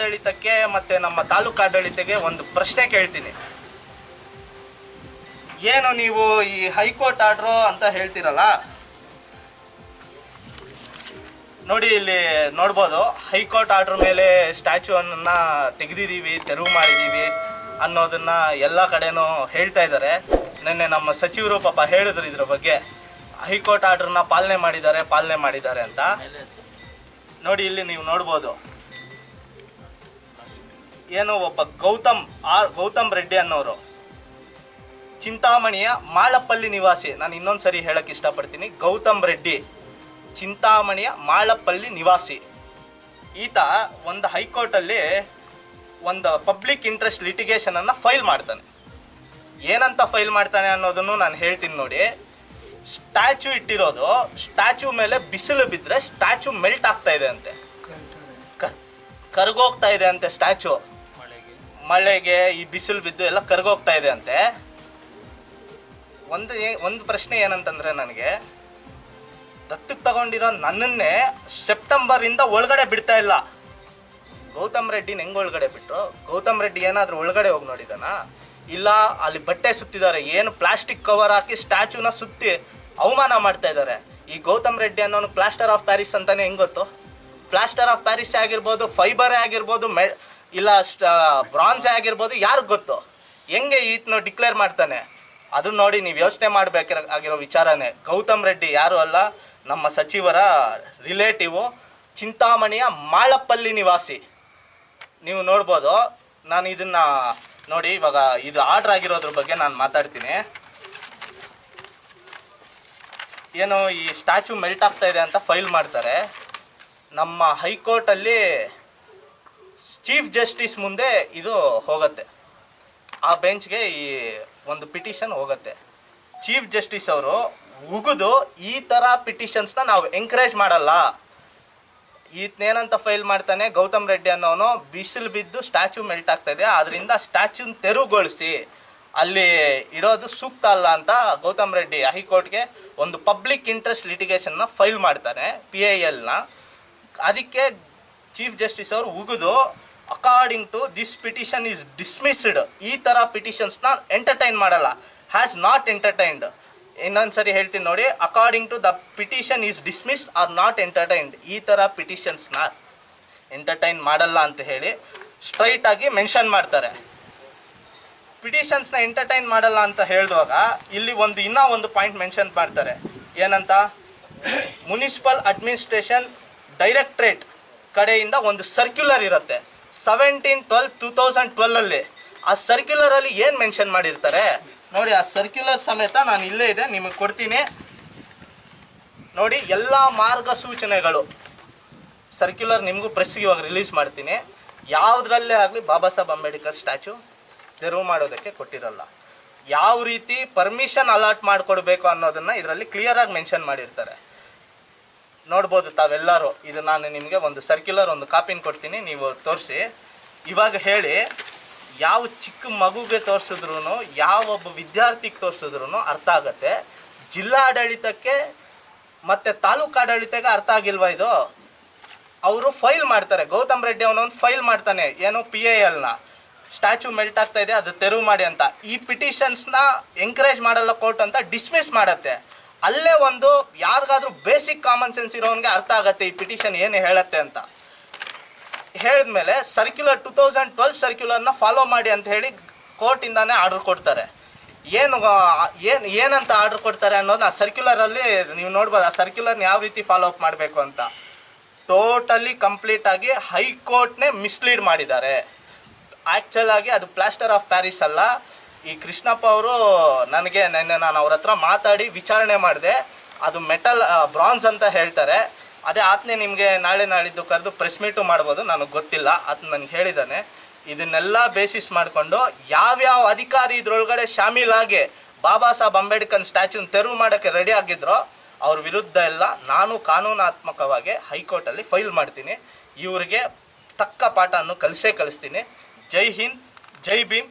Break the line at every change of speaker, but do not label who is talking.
ಜಿಲ್ಲಾಡಳಿತಕ್ಕೆ ಮತ್ತೆ ನಮ್ಮ ತಾಲೂಕು ಆಡಳಿತಕ್ಕೆ ಒಂದು ಪ್ರಶ್ನೆ ಕೇಳ್ತೀನಿ. ಏನು ನೀವು ಈ ಹೈಕೋರ್ಟ್ ಆರ್ಡ್ರು ಅಂತ ಹೇಳ್ತೀರಲ್ಲ? ನೋಡಿ, ಇಲ್ಲಿ ನೋಡ್ಬೋದು, ಹೈಕೋರ್ಟ್ ಆರ್ಡರ್ ಮೇಲೆ ಸ್ಟ್ಯಾಚ್ಯೂನ್ನ ತೆಗೆದಿದ್ದೀವಿ, ತೆರವು ಮಾಡಿದ್ದೀವಿ ಅನ್ನೋದನ್ನ ಎಲ್ಲ ಕಡೆನೂ ಹೇಳ್ತಾ ಇದ್ದಾರೆ. ನಿನ್ನೆ ನಮ್ಮ ಸಚಿವರು ಪಾಪ ಹೇಳಿದ್ರು ಇದ್ರ ಬಗ್ಗೆ. ಹೈಕೋರ್ಟ್ ಆರ್ಡರ್ನ ಪಾಲನೆ ಮಾಡಿದ್ದಾರೆ ಪಾಲನೆ ಮಾಡಿದ್ದಾರೆ ಅಂತ. ನೋಡಿ, ಇಲ್ಲಿ ನೀವು ನೋಡ್ಬೋದು. ಏನು ಒಬ್ಬ ಗೌತಮ್ ಆರ್ ಗೌತಮ್ ರೆಡ್ಡಿ ಅನ್ನೋರು. ಚಿಂತಾಮಣಿಯ ಮಾಳಪ್ಪಲ್ಲಿ ನಿವಾಸಿ. ನಾನು ಇನ್ನೊಂದು ಸರಿ ಹೇಳಕ್ಕೆ ಇಷ್ಟಪಡ್ತೀನಿ. ಗೌತಮ್ ರೆಡ್ಡಿ ಚಿಂತಾಮಣಿಯ ಮಾಳಪ್ಪಲ್ಲಿ ನಿವಾಸಿ. ಈತ ಒಂದು ಹೈಕೋರ್ಟಲ್ಲಿ ಒಂದು ಪಬ್ಲಿಕ್ ಇಂಟ್ರೆಸ್ಟ್ ಲಿಟಿಗೇಷನನ್ನು ಅನ್ನ ಫೈಲ್ ಮಾಡ್ತಾನೆ. ಏನಂತ ಫೈಲ್ ಮಾಡ್ತಾನೆ ಅನ್ನೋದನ್ನು ನಾನು ಹೇಳ್ತೀನಿ ನೋಡಿ. ಸ್ಟ್ಯಾಚು ಇಟ್ಟಿರೋದು ಸ್ಟ್ಯಾಚು ಮೇಲೆ ಬಿಸಿಲು ಬಿದ್ದರೆ ಸ್ಟ್ಯಾಚು ಮೆಲ್ಟ್ ಆಗ್ತಾ ಇದೆ ಅಂತೆ. ಕರ್ಗೋಗ್ತಾ ಇದೆ ಅಂತೆ ಸ್ಟ್ಯಾಚ್ಯೂ. ಮಳೆಗೆ ಈ ಬಿಸಿಲು ಬಿದ್ದು ಎಲ್ಲ ಕರ್ಗೋಗ್ತಾ ಇದೆ ಅಂತೆ. ಒಂದು ಒಂದು ಪ್ರಶ್ನೆ ಏನಂತಂದ್ರೆ ನನಗೆ, ದತ್ತಕ್ಕೆ ತಗೊಂಡಿರೋ ನನ್ನನ್ನೇ ಸೆಪ್ಟೆಂಬರ್ ಇಂದ ಒಳಗಡೆ ಬಿಡ್ತಾ ಇಲ್ಲ. ಗೌತಮ್ ರೆಡ್ಡಿನ ಹೆಂಗ್ ಒಳಗಡೆ ಬಿಟ್ಟರು ಗೌತಮ್ ರೆಡ್ಡಿ ಏನಾದರೂ ಒಳಗಡೆ ಹೋಗಿ ನೋಡಿದಾನ? ಇಲ್ಲ, ಅಲ್ಲಿ ಬಟ್ಟೆ ಸುತ್ತಿದ್ದಾರೆ, ಏನು ಪ್ಲಾಸ್ಟಿಕ್ ಕವರ್ ಹಾಕಿ ಸ್ಟ್ಯಾಚ್ಯೂನ ಸುತ್ತಿ ಅವಮಾನ ಮಾಡ್ತಾ ಇದ್ದಾರೆ. ಈ ಗೌತಮ್ ರೆಡ್ಡಿ ಅನ್ನೋನು ಪ್ಲಾಸ್ಟರ್ ಆಫ್ ಪ್ಯಾರಿಸ್ ಅಂತಾನೆ ಹೆಂಗ್ ಗೊತ್ತು? ಪ್ಲಾಸ್ಟರ್ ಆಫ್ ಪ್ಯಾರಿಸ್ ಆಗಿರ್ಬೋದು, ಫೈಬರೇ ಆಗಿರ್ಬೋದು, ಮೆ ಇಲ್ಲ ಬ್ರಾನ್ಸ್ ಆಗಿರ್ಬೋದು, ಯಾರಿಗೆ ಗೊತ್ತು? ಹೆಂಗೆ ಈತನ ಡಿಕ್ಲೇರ್ ಮಾಡ್ತಾನೆ? ಅದನ್ನ ನೋಡಿ ನೀವು ಯೋಚನೆ ಮಾಡ್ಬೇಕ ಆಗಿರೋ ವಿಚಾರನೇ. ಗೌತಮ್ ರೆಡ್ಡಿ ಯಾರು ಅಲ್ಲ, ನಮ್ಮ ಸಚಿವರ ರಿಲೇಟಿವು ಚಿಂತಾಮಣಿಯ ಮಾಳಪ್ಪಲ್ಲಿ ನಿವಾಸಿ. ನೀವು ನೋಡ್ಬೋದು, ನಾನು ಇದನ್ನ ನೋಡಿ ಇವಾಗ ಇದು ಆರ್ಡರ್ ಆಗಿರೋದ್ರ ಬಗ್ಗೆ ನಾನು ಮಾತಾಡ್ತೀನಿ. ಏನು ಈ ಸ್ಟ್ಯಾಚು ಮೆಲ್ಟ್ ಆಗ್ತಾ ಇದೆ ಅಂತ ಫೈಲ್ ಮಾಡ್ತಾರೆ. ನಮ್ಮ ಹೈಕೋರ್ಟಲ್ಲಿ ಚೀಫ್ ಜಸ್ಟಿಸ್ ಮುಂದೆ ಇದು ಹೋಗುತ್ತೆ. ಆ ಬೆಂಚ್ಗೆ ಈ ಒಂದು ಪಿಟಿಷನ್ ಹೋಗುತ್ತೆ. ಚೀಫ್ ಜಸ್ಟಿಸ್ ಅವರು ಉಗಿದು ಈ ಥರ ಪಿಟಿಷನ್ಸ್ನ ನಾವು ಎಂಕರೇಜ್ ಮಾಡಲ್ಲ. ಈತನೇನಂತ ಫೈಲ್ ಮಾಡ್ತಾನೆ ಗೌತಮ್ ರೆಡ್ಡಿ ಅನ್ನೋನು ಬಿಸಿಲು ಬಿದ್ದು ಸ್ಟ್ಯಾಚು ಮೆಲ್ಟ್ ಆಗ್ತಾ ಇದೆ. ಅದರಿಂದ ಸ್ಟ್ಯಾಚ್ಯೂನ್ ತೆರವುಗೊಳಿಸಿ ಅಲ್ಲಿ ಇಡೋದು ಸೂಕ್ತ ಅಲ್ಲ ಅಂತ ಗೌತಮ್ ರೆಡ್ಡಿ ಹೈಕೋರ್ಟ್ಗೆ ಒಂದು ಪಬ್ಲಿಕ್ ಇಂಟ್ರೆಸ್ಟ್ ಲಿಟಿಗೇಷನ್ನ ಫೈಲ್ ಮಾಡ್ತಾನೆ ಪಿ ಐ ಎಲ್ನ ಅದಕ್ಕೆ ಚೀಫ್ ಜಸ್ಟಿಸ್ ಅವರು ಉಗಿದು according to this petition is dismissed ಈ ಥರ ಪಿಟಿಷನ್ಸ್ನ ಎಂಟರ್ಟೈನ್ ಮಾಡಲ್ಲ. ಹ್ಯಾಸ್ ನಾಟ್ ಎಂಟರ್ಟೈನ್ಡ್ ಇನ್ನೊಂದು ಸರಿ ಹೇಳ್ತೀನಿ ನೋಡಿ according to the petition is dismissed or not entertained ಈ ಥರ ಪಿಟಿಷನ್ಸ್ನ ಎಂಟರ್ಟೈನ್ ಮಾಡಲ್ಲ ಅಂತ ಹೇಳಿ ಸ್ಟ್ರೈಟ್ ಆಗಿ ಮೆನ್ಷನ್ ಮಾಡ್ತಾರೆ. ಪಿಟಿಷನ್ಸ್ನ ಎಂಟರ್ಟೈನ್ ಮಾಡಲ್ಲ ಅಂತ ಹೇಳಿದಾಗ ಇಲ್ಲಿ ಒಂದು ಇನ್ನೂ ಒಂದು ಪಾಯಿಂಟ್ ಮೆನ್ಷನ್ ಮಾಡ್ತಾರೆ. ಏನಂತ? ಮುನಿಸಿಪಲ್ ಅಡ್ಮಿನಿಸ್ಟ್ರೇಷನ್ ಡೈರೆಕ್ಟ್ರೇಟ್ ಕಡೆಯಿಂದ ಒಂದು ಸರ್ಕ್ಯುಲರ್ ಇರುತ್ತೆ. ಸೆವೆಂಟೀನ್ ಟ್ವೆಲ್ ಟೂ ತೌಸಂಡ್ ಟ್ವೆಲ್ಲಲ್ಲಿ ಆ ಸರ್ಕ್ಯುಲರಲ್ಲಿ ಏನು ಮೆನ್ಷನ್ ಮಾಡಿರ್ತಾರೆ? ನೋಡಿ, ಆ ಸರ್ಕ್ಯುಲರ್ ಸಮೇತ ನಾನು ಇಲ್ಲೇ ಇದೆ, ನಿಮಗೆ ಕೊಡ್ತೀನಿ. ನೋಡಿ, ಎಲ್ಲ ಮಾರ್ಗಸೂಚನೆಗಳು. ಸರ್ಕ್ಯುಲರ್ ನಿಮಗೂ ಪ್ರೆಸ್ಸಿಗೆ ಇವಾಗ ರಿಲೀಸ್ ಮಾಡ್ತೀನಿ. ಯಾವುದ್ರಲ್ಲೇ ಆಗಲಿ ಬಾಬಾ ಸಾಹೇಬ್ ಅಂಬೇಡ್ಕರ್ ಸ್ಟ್ಯಾಚು ತೆರವು ಮಾಡೋದಕ್ಕೆ ಕೊಟ್ಟಿರಲ್ಲ. ಯಾವ ರೀತಿ ಪರ್ಮಿಷನ್ ಅಲಾಟ್ ಮಾಡಿಕೊಡ್ಬೇಕು ಅನ್ನೋದನ್ನ ಇದರಲ್ಲಿ ಕ್ಲಿಯರಾಗಿ ಮೆನ್ಷನ್ ಮಾಡಿರ್ತಾರೆ. ನೋಡ್ಬೋದು ತಾವೆಲ್ಲರೂ. ಇದು ನಾನು ನಿಮಗೆ ಒಂದು ಸರ್ಕ್ಯುಲರ್ ಒಂದು ಕಾಪಿನ ಕೊಡ್ತೀನಿ, ನೀವು ತೋರಿಸಿ. ಇವಾಗ ಹೇಳಿ, ಯಾವ ಚಿಕ್ಕ ಮಗುಗೆ ತೋರಿಸಿದ್ರು ಯಾವ ಒಬ್ಬ ವಿದ್ಯಾರ್ಥಿಗೆ ತೋರಿಸಿದ್ರು ಅರ್ಥ ಆಗತ್ತೆ. ಜಿಲ್ಲಾಡಳಿತಕ್ಕೆ ಮತ್ತು ತಾಲೂಕು ಆಡಳಿತಕ್ಕೆ ಅರ್ಥ ಆಗಿಲ್ವಾ ಇದು? ಅವರು ಫೈಲ್ ಮಾಡ್ತಾರೆ. ಗೌತಮ್ ರೆಡ್ಡಿ ಅವನೊಂದು ಫೈಲ್ ಮಾಡ್ತಾನೆ. ಏನು? ಪಿ ಎ ಎಲ್ನ ಸ್ಟ್ಯಾಚು ಮೆಲ್ಟ್ ಆಗ್ತಾ ಇದೆ, ಅದು ತೆರವು ಮಾಡಿ ಅಂತ. ಈ ಪಿಟಿಷನ್ಸ್ನ ಎಂಕರೇಜ್ ಮಾಡಲ್ಲ ಕೋರ್ಟ್ ಅಂತ ಡಿಸ್ಮಿಸ್ ಮಾಡತ್ತೆ. ಅಲ್ಲೇ ಒಂದು ಯಾರಿಗಾದ್ರೂ ಬೇಸಿಕ್ ಕಾಮನ್ ಸೆನ್ಸ್ ಇರೋನ್ಗೆ ಅರ್ಥ ಆಗತ್ತೆ ಈ ಪಿಟಿಷನ್ ಏನು ಹೇಳತ್ತೆ ಅಂತ. ಹೇಳಿದ್ಮೇಲೆ ಸರ್ಕ್ಯುಲರ್ ಟೂ ತೌಸಂಡ್ ಟ್ವೆಲ್ ಸರ್ಕ್ಯುಲರ್ನ ಫಾಲೋ ಮಾಡಿ ಅಂತ ಹೇಳಿ ಕೋರ್ಟಿಂದಾನೇ ಆರ್ಡರ್ ಕೊಡ್ತಾರೆ. ಏನು ಏನು, ಏನಂತ ಆರ್ಡರ್ ಕೊಡ್ತಾರೆ ಅನ್ನೋದು ಆ ಸರ್ಕ್ಯುಲರಲ್ಲಿ ನೀವು ನೋಡ್ಬೋದು ಆ ಸರ್ಕ್ಯುಲರ್ನ ಯಾವ ರೀತಿ ಫಾಲೋ ಅಪ್ ಮಾಡಬೇಕು ಅಂತ. ಟೋಟಲಿ ಕಂಪ್ಲೀಟ್ ಆಗಿ ಹೈಕೋರ್ಟ್ನೇ ಮಿಸ್ಲೀಡ್ ಮಾಡಿದ್ದಾರೆ. ಆ್ಯಕ್ಚುಲಾಗಿ ಅದು ಪ್ಲಾಸ್ಟರ್ ಆಫ್ ಪ್ಯಾರಿಸ್ ಅಲ್ಲ. ಈ ಕೃಷ್ಣಪ್ಪ ಅವರು ನನಗೆ ನೆನ್ನೆ ನಾನು ಅವ್ರ ಹತ್ರ ಮಾತಾಡಿ ವಿಚಾರಣೆ ಮಾಡಿದೆ. ಅದು ಮೆಟಲ್ ಬ್ರಾನ್ಸ್ ಅಂತ ಹೇಳ್ತಾರೆ. ಅದೇ ಆತನೇ ನಿಮಗೆ ನಾಳೆ ನಾಳಿದ್ದು ಕರೆದು ಪ್ರೆಸ್ ಮೀಟು ಮಾಡ್ಬೋದು ನನಗೆ ಗೊತ್ತಿಲ್ಲ. ಆತ ನನಗೆ ಹೇಳಿದ್ದಾನೆ. ಇದನ್ನೆಲ್ಲ ಬೇಸಿಸ್ ಮಾಡಿಕೊಂಡು ಯಾವ್ಯಾವ ಅಧಿಕಾರಿ ಇದ್ರೊಳಗಡೆ ಶಾಮೀಲಾಗಿ ಬಾಬಾ ಸಾಹೇಬ್ ಅಂಬೇಡ್ಕರ್ ಸ್ಟ್ಯಾಚ್ಯೂನ್ ತೆರವು ಮಾಡೋಕ್ಕೆ ರೆಡಿ ಆಗಿದ್ರೋ, ಅವ್ರ ವಿರುದ್ಧ ಎಲ್ಲ ನಾನು ಕಾನೂನಾತ್ಮಕವಾಗಿ ಹೈಕೋರ್ಟಲ್ಲಿ ಫೈಲ್ ಮಾಡ್ತೀನಿ. ಇವರಿಗೆ ತಕ್ಕ ಪಾಠವನ್ನು ಕಲಿಸೇ ಕಲಿಸ್ತೀನಿ. ಜೈ ಹಿಂದ್, ಜೈ ಭೀಮ್.